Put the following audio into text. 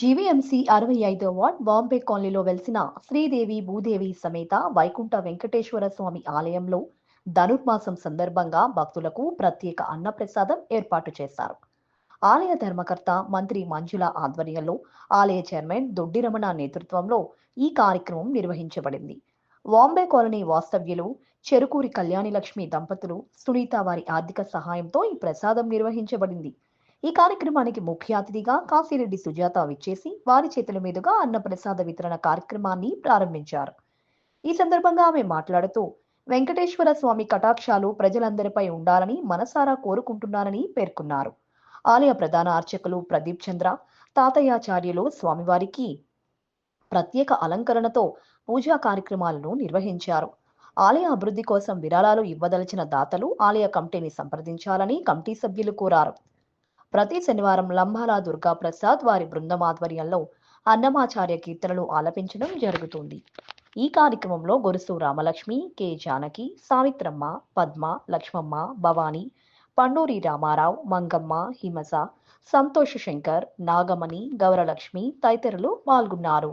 GVMC అరవై ఐదో ward Bombay కాలనీలో వెలిసిన శ్రీదేవి భూదేవి సమేత వైకుంఠ వెంకటేశ్వర స్వామి ఆలయంలో ధనుర్మాసం సందర్భంగా భక్తులకు ప్రత్యేక అన్నప్రసాదం ఏర్పాటు చేశారు. ఆలయ ధర్మకర్త మంత్రి మంజుల ఆధ్వర్యంలో ఆలయ చైర్మన్ దొడ్డి రమణ నేతృత్వంలో ఈ కార్యక్రమం నిర్వహించబడింది. వాంబే కాలనీ వాస్తవ్యులు చెరుకూరి కళ్యాణి లక్ష్మి దంపతులు సునీత వారి ఆర్థిక సహాయంతో ఈ ప్రసాదం నిర్వహించబడింది. ఈ కార్యక్రమానికి ముఖ్య అతిథిగా కాశీరెడ్డి సుజాత విచ్చేసి వారి చేతుల మీదుగా అన్నప్రసాద వితరణ కార్యక్రమాన్ని ప్రారంభించారు. ఈ సందర్భంగా ఆమె మాట్లాడుతూ వెంకటేశ్వర స్వామి కటాక్షాలు ప్రజలందరిపై ఉండాలని మనసారా కోరుకుంటున్నానని పేర్కొన్నారు. ఆలయ ప్రధాన అర్చకులు ప్రదీప్ చంద్ర తాతయాచార్యులు స్వామివారికి ప్రత్యేక అలంకరణతో పూజా కార్యక్రమాలను నిర్వహించారు. ఆలయ అభివృద్ధి కోసం విరాళాలు ఇవ్వదలిచిన దాతలు ఆలయ కమిటీని సంప్రదించాలని కమిటీ సభ్యులు కోరారు. ప్రతి శనివారం లంబాల దుర్గా ప్రసాద్ వారి బృందం ఆధ్వర్యంలో అన్నమాచార్య కీర్తనలు ఆలపించడం జరుగుతుంది. ఈ కార్యక్రమంలో గొరుసు రామలక్ష్మి కె జానకి సావిత్రమ్మ పద్మ లక్ష్మమ్మ భవాని పండూరి రామారావు మంగమ్మ హిమస సంతోష్ శంకర్ నాగమణి గౌరలక్ష్మి తదితరులు పాల్గొన్నారు.